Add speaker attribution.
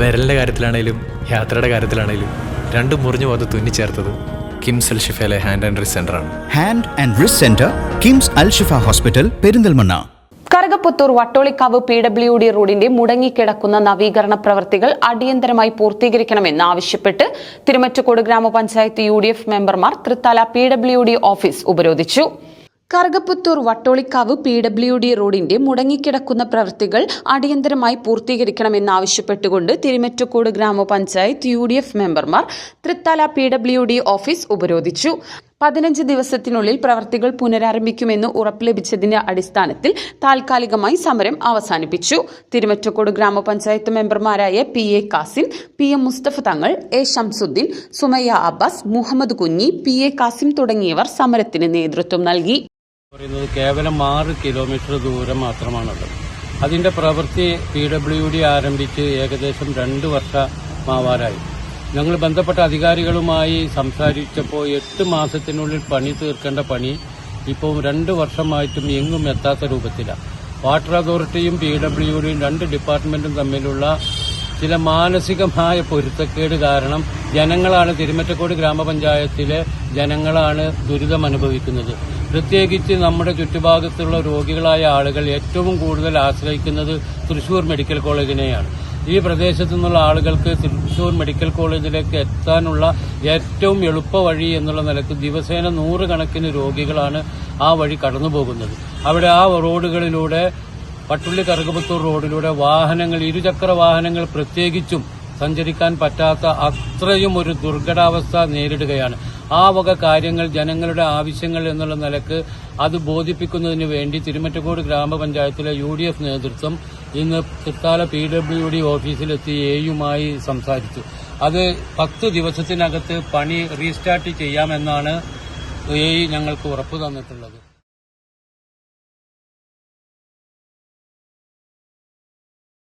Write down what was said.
Speaker 1: വിരലിന്റെ കാര്യത്തിലാണേലും യാത്രയുടെ കാര്യത്തിലാണേലും രണ്ടും മുറിഞ്ഞു പോകാതെ തുന്നിച്ചേർത്തത് കിംസ് അൽ ഷിഫയിലെ ഹാൻഡ് ആൻഡ് റിസ് ആണ്.
Speaker 2: Hand and wrist centre KIMS Al Shifa hospital Perinthalmanna.
Speaker 3: Karukaputhur Vattolikkavu P W D റോഡിന്റെ മുടങ്ങിക്കിടക്കുന്ന നവീകരണ പ്രവൃത്തികൾ അടിയന്തരമായി പൂർത്തീകരിക്കണമെന്ന് ആവശ്യപ്പെട്ട് തിരുമറ്റക്കോട് ഗ്രാമപഞ്ചായത്ത് യു ഡി എഫ് മെമ്പർമാർ Thrithala P W D office ഉപരോധിച്ചു. Karukaputhur Vattolikkavu P W D റോഡിന്റെ മുടങ്ങിക്കിടക്കുന്ന പ്രവൃത്തികൾ അടിയന്തരമായി പൂർത്തീകരിക്കണമെന്നാവശ്യപ്പെട്ടുകൊണ്ട് തിരുമറ്റക്കോട് ഗ്രാമപഞ്ചായത്ത് യു ഡി എഫ് മെമ്പർമാർ Thrithala P W D office ഉപരോധിച്ചു. പതിനഞ്ച് ദിവസത്തിനുള്ളിൽ പ്രവർത്തികൾ പുനരാരംഭിക്കുമെന്ന് ഉറപ്പ് ലഭിച്ചതിന്റെ അടിസ്ഥാനത്തിൽ താൽക്കാലികമായി സമരം അവസാനിപ്പിച്ചു. തിരുമറ്റക്കോട് ഗ്രാമപഞ്ചായത്ത് മെമ്പർമാരായ P A Kasim P M Musthafa Thangal A Shamsudheen Sumayya Abbas Muhammad Kunhi P A Kasim തുടങ്ങിയവർ സമരത്തിന് നേതൃത്വം നൽകി.
Speaker 4: പറയുന്നത് കേവലം ആറ് കിലോമീറ്റർ ദൂരം മാത്രമാണുള്ളത്. അതിന്റെ പ്രവൃത്തി പി ഡബ്ല്യു ഡി ആരംഭിച്ച് ഏകദേശം രണ്ട് വർഷമാവാറായി. ഞങ്ങൾ ബന്ധപ്പെട്ട അധികാരികളുമായി സംസാരിച്ചപ്പോൾ എട്ട് മാസത്തിനുള്ളിൽ പണി തീർക്കേണ്ട പണി ഇപ്പോൾ രണ്ട് വർഷമായിട്ടും എങ്ങും എത്താത്ത രൂപത്തിലാണ് വാട്ടർ അതോറിറ്റിയും പി ഡബ്ല്യു ഡിയും രണ്ട് ഡിപ്പാർട്ട്മെന്റും തമ്മിലുള്ള ചില മാനസികമായ പൊരുത്തക്കേട് കാരണം ജനങ്ങളാണ് തിരുമറ്റക്കോട് ഗ്രാമപഞ്ചായത്തിലെ ജനങ്ങളാണ് ദുരിതം അനുഭവിക്കുന്നത് പ്രത്യേകിച്ച് നമ്മുടെ ചുറ്റുഭാഗത്തുള്ള രോഗികളായ ആളുകൾ ഏറ്റവും കൂടുതൽ ആശ്രയിക്കുന്നത് തൃശൂർ മെഡിക്കൽ കോളേജിനെയാണ്. ഈ പ്രദേശത്തു നിന്നുള്ള ആളുകൾക്ക് തൃശൂർ മെഡിക്കൽ കോളേജിലേക്ക് എത്താനുള്ള ഏറ്റവും എളുപ്പ വഴി എന്നുള്ള നിലയ്ക്ക് ദിവസേന നൂറുകണക്കിന് രോഗികളാണ് ആ വഴി കടന്നു പോകുന്നത് അവിടെ ആ റോഡുകളിലൂടെ പട്ടുള്ളി കറുകപുത്തൂർ റോഡിലൂടെ വാഹനങ്ങൾ ഇരുചക്ര വാഹനങ്ങൾ പ്രത്യേകിച്ചും സഞ്ചരിക്കാൻ പറ്റാത്ത അത്രയും ഒരു ദുർഘടാവസ്ഥ നേരിടുകയാണ്. ആ വക കാര്യങ്ങൾ ജനങ്ങളുടെ ആവശ്യങ്ങൾ എന്നുള്ള നിലയ്ക്ക് അത് ബോധിപ്പിക്കുന്നതിന് വേണ്ടി തിരുമറ്റക്കോട് ഗ്രാമപഞ്ചായത്തിലെ യു ഡി എഫ് നേതൃത്വം ഇന്ന് തൃത്താല പി ഡബ്ല്യു ഡി ഓഫീസിലെത്തി എയുമായി സംസാരിച്ചു. അത് പത്ത് ദിവസത്തിനകത്ത് പണി റീസ്റ്റാർട്ട് ചെയ്യാമെന്നാണ് എ ഞങ്ങൾക്ക് ഉറപ്പ് തന്നിട്ടുള്ളത്.